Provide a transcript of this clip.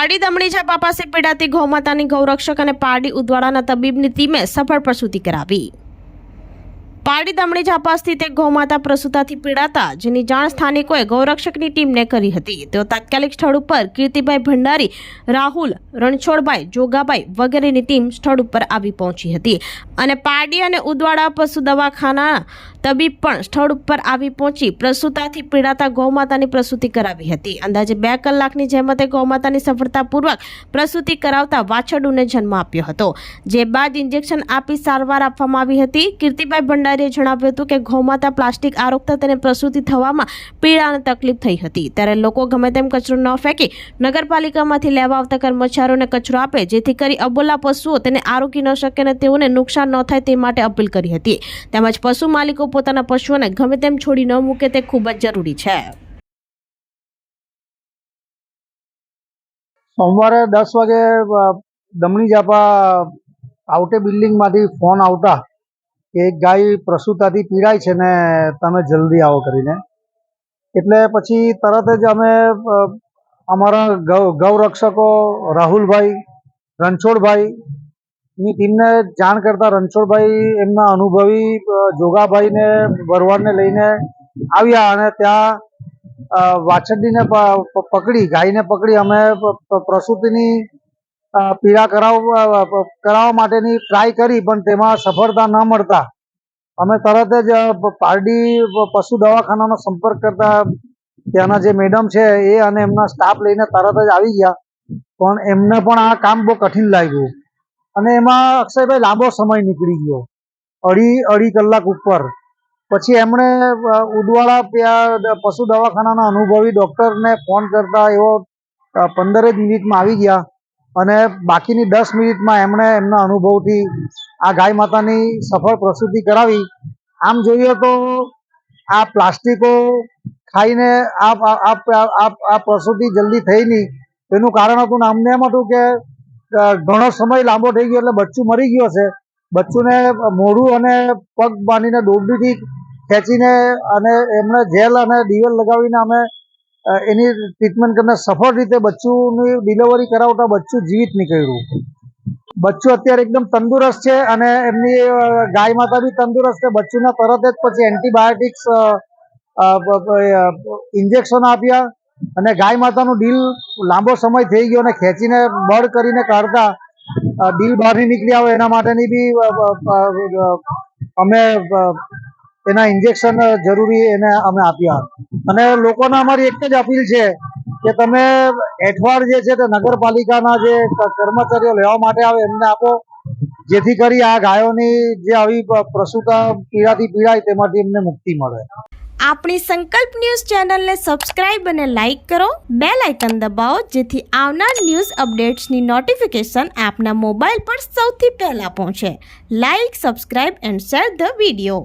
પારડી દમણી છાપા પાસે પીડાતી ગૌમાતાની ગૌરક્ષક અને પારડી ઉદવાડાના તબીબની ટીમે સફળ પ્રસૂતિ કરાવી. પારડી દમણી ઝાપા એક ગૌમાતા પ્રસૂતાથી પીડાતા, જેની જાણ સ્થાનિકોએ ગૌરક્ષકની ટીમને કરી હતી. તેઓ તાત્કાલિક સ્થળ ઉપર કીર્તિભાઈ ભંડારી, રાહુલ, રણછોડભાઈ, જોગાભાઈ વગેરેની ટીમ સ્થળ ઉપર આવી પહોંચી હતી. અને પારડી અને ઉદવાડા પશુ દવાખાના તબીબ પણ સ્થળ ઉપર આવી પહોંચી પ્રસૂતાથી પીડાતા ગૌમાતાની પ્રસૂતિ કરાવી હતી. અંદાજે બે કલાકની જહેમતે ગૌમાતાની સફળતાપૂર્વક પ્રસૂતિ કરાવતા વાછરડુને જન્મ આપ્યો હતો. જે બાદ ઇન્જેક્શન આપી સારવાર આપવામાં આવી હતી. કીર્તિભાઈ ભંડારીએ જણાવ્યું હતું કે ગૌમાતા પ્લાસ્ટિક આરોગતા તેને પ્રસૂતિ થવામાં પીડા અને તકલીફ થઈ હતી. ત્યારે લોકો ગમે તેમ કચરો ન ફેંકી નગરપાલિકામાંથી લેવા આવતા કર્મચારીઓને કચરો આપે, જેથી કરી અબોલા પશુઓ તેને આરોગી ન શકે અને તેઓને નુકસાન ન થાય તે માટે અપીલ કરી હતી. તેમજ પશુ માલિકો પોતાના પશુઓને ગમે તેમ છોડી ન મૂકે તે ખૂબ જ જરૂરી છે. સોમવારે દસ વાગે દમણી જાપા આઉટે બિલ્ડિંગમાંથી ફોન આવતા કે એક ગાય પ્રસૂતાથી પીડાય છે ને તમે જલ્દી આવો કરીને. એટલે પછી તરત જ અમે અમારા ગૌ, ગૌરક્ષકો રાહુલભાઈ રણછોડભાઈ ની ટીમને જાણ કરતા રણછોડભાઈ એમના અનુભવી જોગાભાઈને ભરવાડને લઈને આવ્યા અને ત્યાં વાછરડીને પકડી, ગાયને પકડી અમે પ્રસૂતિની પીડા કરાવવા કરાવવા માટેની ટ્રાય કરી પણ તેમાં સફળતા ન મળતા. અમે તરત જ પારડી પશુ દવાખાનાનો સંપર્ક કરતા ત્યાંના જે મેડમ છે એ અને એમના સ્ટાફ લઈને તરત જ આવી ગયા. પણ એમને પણ આ કામ બહુ કઠિન લાગ્યું. અને એમાં અક્ષયભાઈ લાંબો સમય નીકળી ગયો. અઢી અઢી કલાક ઉપર. પછી એમણે ઉદવાડા પશુ દવાખાનાના અનુભવી ડૉક્ટરને ફોન કરતા એવો અ, પંદરેક મિનિટમાં આવી ગયા. અને બાકીની દસ મિનિટમાં એમણે એમના અનુભવથી આ ગાય માતાની સફળ પ્રસૂતિ કરાવી. આમ જોઈએ તો આ પ્લાસ્ટિકો ખાઈને આ પ્રસૂતિ જલ્દી થઈ નહીં. તેનું કારણ હતું ને અમને એમ હતું કે ઘણો સમય લાંબો થઈ ગયો એટલે બચ્ચું મરી ગયો છે. બચ્ચુને મોઢું અને પગ બાંધીને દોરડીથી ખેંચીને અને એમણે જેલ અને ડીવેલ લગાવીને અમે એની ટ્રીટમેન્ટ કરીને સફળ રીતે બચ્ચુની ડિલિવરી કરાવતા બચ્ચું જીવિત નીકળ્યું. બચ્ચું અત્યારે એકદમ તંદુરસ્ત છે અને એમની ગાય માતા બી તંદુરસ્ત છે. બચ્ચુને તરત જ પછી એન્ટીબાયોટિક્સ ઇન્જેક્શન આપ્યા અને ગાય માતાનું ડીલ લાંબો સમય થઈ ગયો અને ખેંચીને બળ કરીને કાઢતા ડીલ બહાર નીકળી આવે એના માટેની બી અમે એના ઇન્જેક્શન જરૂરી એને અમે આપ્યા. અને લોકોને અમારી એક જ અપીલ છે કે તમે એઠવાડ જે છે તે નગરપાલિકાના જે કર્મચારીઓ લેવા માટે આવે એમને આપો. જેથી કરી આ ગાયોની જે આવી પ્રસૂતા પીડાથી પીડાય તેમાંથી એમને મુક્તિ મળે. આપણી સંકલ્પ ન્યૂઝ ચેનલને સબસ્ક્રાઇબ અને લાઇક કરો. બે લાઇકન દબાવો જેથી આવનાર ન્યૂઝ અપડેટ્સની નોટિફિકેશન આપના મોબાઈલ પર સૌથી પહેલા પહોંચે. Like, subscribe and share the video.